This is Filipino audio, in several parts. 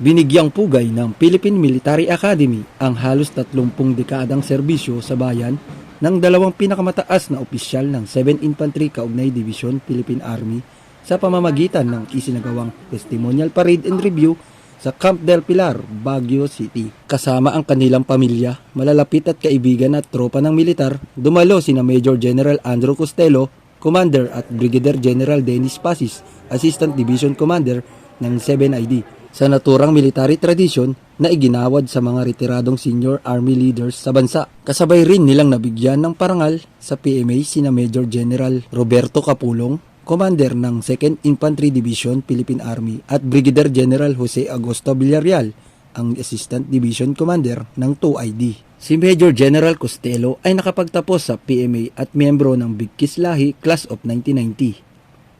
Binigyang pugay ng Philippine Military Academy ang halos 30 dekadang serbisyo sa bayan ng dalawang pinakamataas na opisyal ng 7 Infantry Kaugnay Division Philippine Army sa pamamagitan ng isinagawang testimonial parade and review sa Camp del Pilar, Baguio City. Kasama ang kanilang pamilya, malalapit at kaibigan at tropa ng militar, dumalo sina Major General Andrew Costello, Commander at Brigadier General Dennis Pasis, Assistant Division Commander ng 7ID sa naturang military tradition na iginawad sa mga retiradong senior army leaders sa bansa. Kasabay rin nilang nabigyan ng parangal sa PMA sina Major General Roberto Capulong, Commander ng 2nd Infantry Division Philippine Army at Brigadier General Jose Agosto Villarreal, ang Assistant Division Commander ng 2ID. Si Major General Costello ay nakapagtapos sa PMA at miyembro ng Big Kislahi Class of 1990.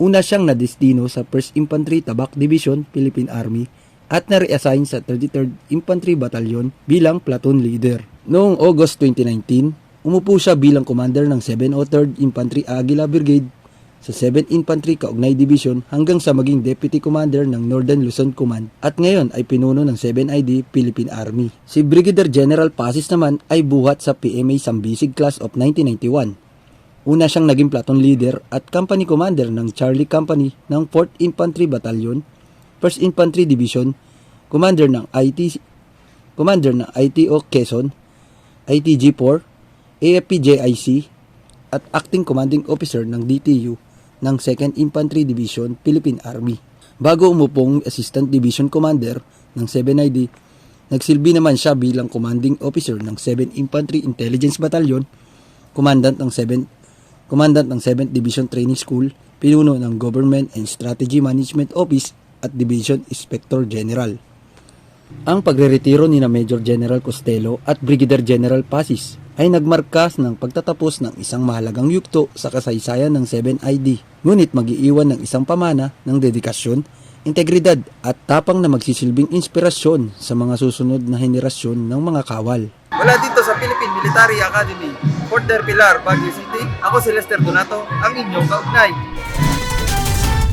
Una siyang nadestino sa 1st Infantry Tabak Division, Philippine Army at na-reassign sa 33rd Infantry Battalion bilang platoon leader. Noong August 2019, umupo siya bilang commander ng 703rd Infantry Aguila Brigade sa 7th Infantry Kaugnay Division hanggang sa maging Deputy Commander ng Northern Luzon Command at ngayon ay pinuno ng 7ID Philippine Army. Si Brigadier General Pasis naman ay buhat sa PMA Sambisig Class of 1991 Una siyang naging platoon leader at company commander ng Charlie Company ng 4th Infantry Battalion, 1st Infantry Division, commander ng IT commander ng ITO Quezon, ITG-4, AFP-JIC, at acting commanding officer ng DTU ng 2nd Infantry Division, Philippine Army. Bago umupong Assistant Division Commander ng 7ID, nagsilbi naman siya bilang commanding officer ng 7th Infantry Intelligence Battalion, commandant ng 7th Commandant ng 7th Division Training School, pinuno ng Government and Strategy Management Office at Division Inspector General. Ang pagreretiro ni na Major General Costello at Brigadier General Pasis ay nagmarkas ng pagtatapos ng isang mahalagang yugto sa kasaysayan ng 7ID, ngunit magiiwan ng isang pamana ng dedikasyon, integridad at tapang na magsisilbing inspirasyon sa mga susunod na henerasyon ng mga kawal. Mula dito sa Philippine Military Academy, Fort Del Pilar, Baguio City, ako si Lester Donato, ang inyong kaugnay.